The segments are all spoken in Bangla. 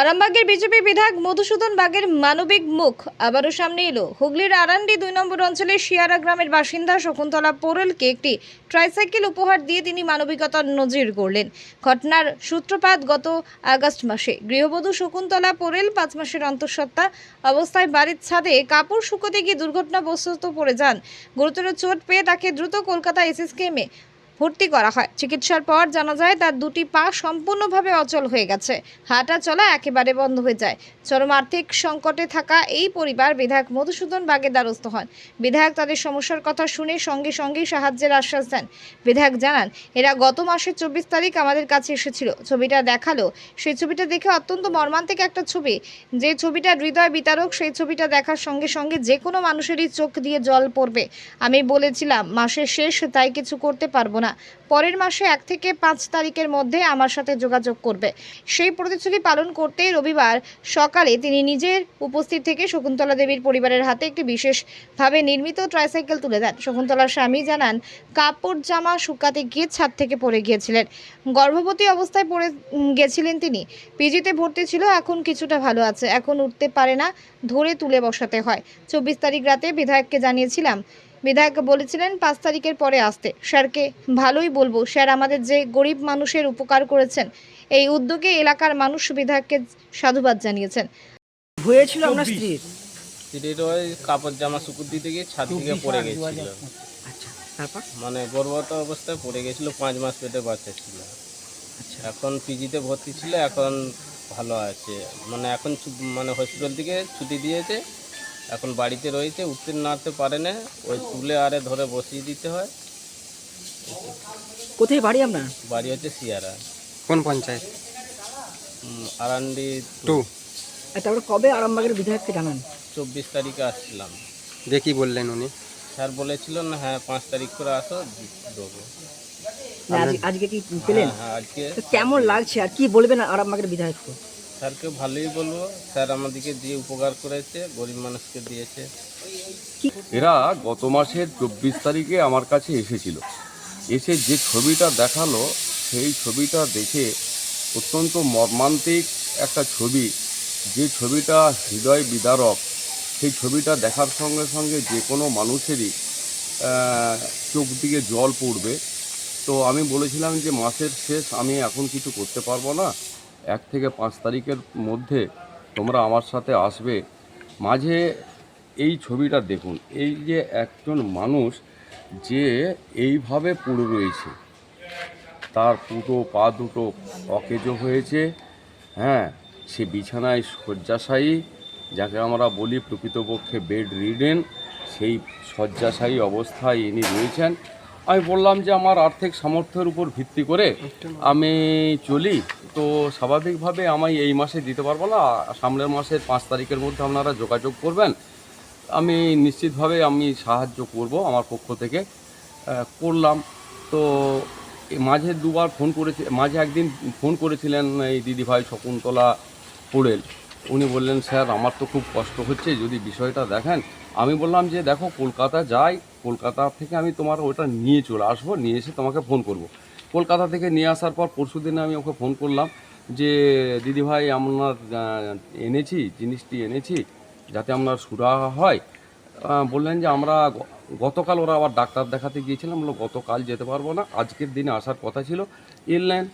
আরামবাগের বিজেপি বিধায়ক মধুসূদন বাগের মানবিক মুখ আবারও সামনে এলো। হুগলির আরান্ডি দুই নম্বর অঞ্চলের শিয়ারা গ্রামের বাসিন্দা শকুন্তলা পোরেলকে একটি ট্রাইসাইকেল উপহার দিয়ে তিনি মানবিকতার নজির করলেন ঘটনার সূত্রপাত গত আগস্ট মাসে। গৃহবধূ শকুন্তলা পোরেল পাঁচ মাসের অন্তঃসত্ত্বা অবস্থায় বাড়ির ছাদে কাপড় শুকোতে গিয়ে দুর্ঘটনাগ্রস্ত পড়ে যান। গুরুতর চোট পেয়ে তাকে দ্রুত কলকাতা এসএসকেএমে ভর্তি করা হয়। চিকিৎসার পর জানা যায়, তার দুটি পা সম্পূর্ণভাবে অচল হয়ে গেছে। হাঁটা চলা একেবারে বন্ধ হয়ে যায়। চরম আর্থিক সংকটে থাকা এই পরিবার বিধায়ক মধুসূদন বাগের দ্বারস্থ হন। বিধায়ক তাদের সমস্যার কথা শুনে সঙ্গে সঙ্গেই সাহায্যের আশ্বাস দেন। বিধায়ক জানান, এরা গত মাসের চব্বিশ তারিখ আমাদের কাছে এসেছিল। ছবিটা দেখাল। সেই ছবিটা দেখে অত্যন্ত মর্মান্তিক একটা ছবি। যে ছবিটা হৃদয় বিতারক, সেই ছবিটা দেখার সঙ্গে সঙ্গে যে কোনো মানুষেরই চোখ দিয়ে জল পড়বে। আমি বলেছিলাম, মাসের শেষ, তাই কিছু করতে পারব না। পরের মাসে এক থেকে পাঁচ তারিখের মধ্যে আমার সাথে যোগাযোগ করবে। সেই প্রতিশ্রুতি পালন করতেই রবিবার সকালে তিনি নিজের উপস্থিত থেকে শকুন্তলা দেবীর পরিবারের হাতে একটি বিশেষভাবে নির্মিত ট্রাইসাইকেল তুলে দেন। শকুন্তলার স্বামী জানান, কাপড়, জামা, শুকাতে গিয়ে ছাদ থেকে পড়ে গিয়েছিলেন। গর্ভবতী অবস্থায় পড়ে গেছিলেন তিনি। পিজিতে ভর্তি ছিল, এখন কিছুটা ভালো আছে। এখন উঠতে পারে না, ধরে তুলে বসাতে হয়। চব্বিশ তারিখ রাতে বিধায়ককে জানিয়েছিলাম বিধায়ক বলেছিলেন পাঁচ তারিখের পরে আসতে। স্যারকে ভালোই বলব স্যার আমাদের যে গরিব মানুষের উপকার করেছেন এই উদ্যোগে এলাকার মানুষ বিধায়ককে সাধুবাদ জানিয়েছেন। হয়েছিল আপনার স্ত্রীর? স্ত্রীর ওই কাপড় জামা শুকুর দিতে গিয়ে ছাদ থেকে পড়ে গেছিল। আচ্ছা তারপর? মানে গর্ভবত অবস্থায় পড়ে গেছিল পাঁচ মাস পেটে বাচ্চা ছিল। আচ্ছা। এখন পিজিতে ভর্তি ছিল এখন ভালো আছে। মানে এখন মানে হসপিটাল থেকে ছুটি দিয়েছে এখন বাড়িতে রয়েছে উঠতে নাড়তে পারে না। ওই তুলে আরে ধরে বসিয়ে দিতে হয়। কোথায় বাড়ি আপনার? বাড়ি হচ্ছে সিয়ারা। কোন পঞ্চায়েত? আরান্ডি টু। তারপরে কবে আরামবাগের বিধায়ককে জানান? চব্বিশ তারিখে আসছিলাম। কি বললেন উনি? স্যার বলেছিল না হ্যাঁ পাঁচ তারিখ করে আসো দেবো। আজকে কি পেলেন? হ্যাঁ হ্যাঁ আজকে। কেমন লাগছে আর কি বলবেন আরামবাগের বিধায়ককে? স্যারকে ভালোই বলব। স্যার আমাদেরকে দিয়ে উপকার করেছে, গরিব মানুষকে দিয়েছে। এরা গত মাসের চব্বিশ তারিখে আমার কাছে এসেছিল। এসে যে ছবিটা দেখাল, সেই ছবিটা দেখে অত্যন্ত মর্মান্তিক একটা ছবি। যে ছবিটা হৃদয় বিদারক, সেই ছবিটা দেখার সঙ্গে সঙ্গে যে কোনো মানুষেরই চোখ দিকে জল পড়বে। তো আমি বলেছিলাম যে মাসের শেষ আমি এখন কিছু করতে পারব না। এক থেকে পাঁচ তারিখের মধ্যে তোমরা আমার সাথে আসবে। মাঝে এই ছবিটা দেখুন, এই যে একজন মানুষ যে এইভাবে পড়ে রয়েছে, তার দুটো পা দুটো অকেজো হয়েছে হ্যাঁ সে বিছানায় শয্যাশায়ী, যাকে আমরা বলি প্রকৃতপক্ষে বেড রিডেন, সেই শয্যাশায়ী অবস্থায় ইনি রয়েছেন। আমি বললাম যে আমার আর্থিক সামর্থ্যের উপর ভিত্তি করে আমি চলি তো স্বাভাবিকভাবে আমি এই মাসে দিতে পারব না। সামনের মাসের পাঁচ তারিখের মধ্যে আপনারা যোগাযোগ করবেন। আমি নিশ্চিতভাবে আমি সাহায্য করব আমার পক্ষ থেকে। করলাম। তো মাঝে দুবার ফোন করেছে মাঝে একদিন ফোন করেছিলেন এই দিদিভাই শকুন্তলা পোড়েল। উনি বললেন স্যার আমার তো খুব কষ্ট হচ্ছে যদি বিষয়টা দেখেন। আমি বললাম যে দেখো কলকাতা যাই কলকাতা থেকে আমি তোমার ওটা নিয়ে চলে আসব নিয়ে এসে তোমাকে ফোন করব। কলকাতা থেকে নিয়ে আসার পর পরশু দিনে আমি ওকে ফোন করলাম যে দিদিভাই আহ, এনেছি জিনিসটি এনেছি যাতে আপনার সুরাহা হয়। বললেন যে আমরা গতকাল ওরা আবার ডাক্তার দেখাতে গিয়েছিলাম বলল গতকাল যেতে পারব না আজকের দিনে আসার কথা ছিল। এলেন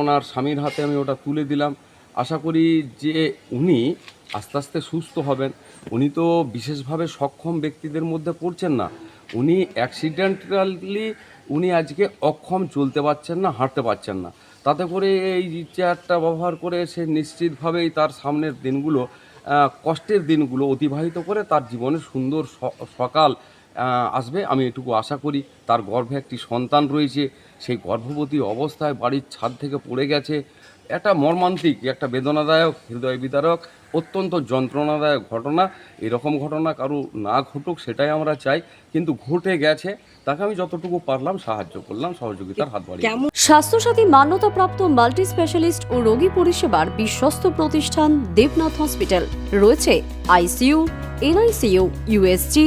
ওনার স্বামীর হাতে আমি ওটা তুলে দিলাম। আশা করি যে উনি আস্তে আস্তে সুস্থ হবেন। উনি তো বিশেষভাবে সক্ষম ব্যক্তিদের মধ্যে পড়ছেন না। উনি অ্যাক্সিডেন্টালি উনি আজকে অক্ষম চলতে পারছেন না, হাঁটতে পারছেন না। তাতে করে এই চেয়ারটা ব্যবহার করে সে নিশ্চিতভাবেই তার সামনের দিনগুলো কষ্টের দিনগুলো অতিবাহিত করে তার জীবনে সুন্দর সকাল আসবে, আমি এটুকু আশা করি। তার গর্ভে একটি সন্তান রয়েছে, সেই গর্ভবতী অবস্থায় বাড়ির ছাদ থেকে পড়ে গেছে। একটা মর্মান্তিক একটা বেদনাদায়ক, হৃদয় বিদারক, অত্যন্ত যন্ত্রণাদায়ক ঘটনা। এরকম ঘটনা কারও না ঘটুক, সেটাই আমরা চাই। কিন্তু ঘটে গেছে, তাকে আমি যতটুকু পারলাম সাহায্য করলাম, সহযোগিতার হাত বাড়িয়ে স্বাস্থ্যসাথী মান্যতাপ্রাপ্ত মাল্টি স্পেশালিস্ট ও রোগী পরিষেবার বিশ্বস্ত প্রতিষ্ঠান দেবনাথ হসপিটাল। রয়েছে ICU, NICU, USG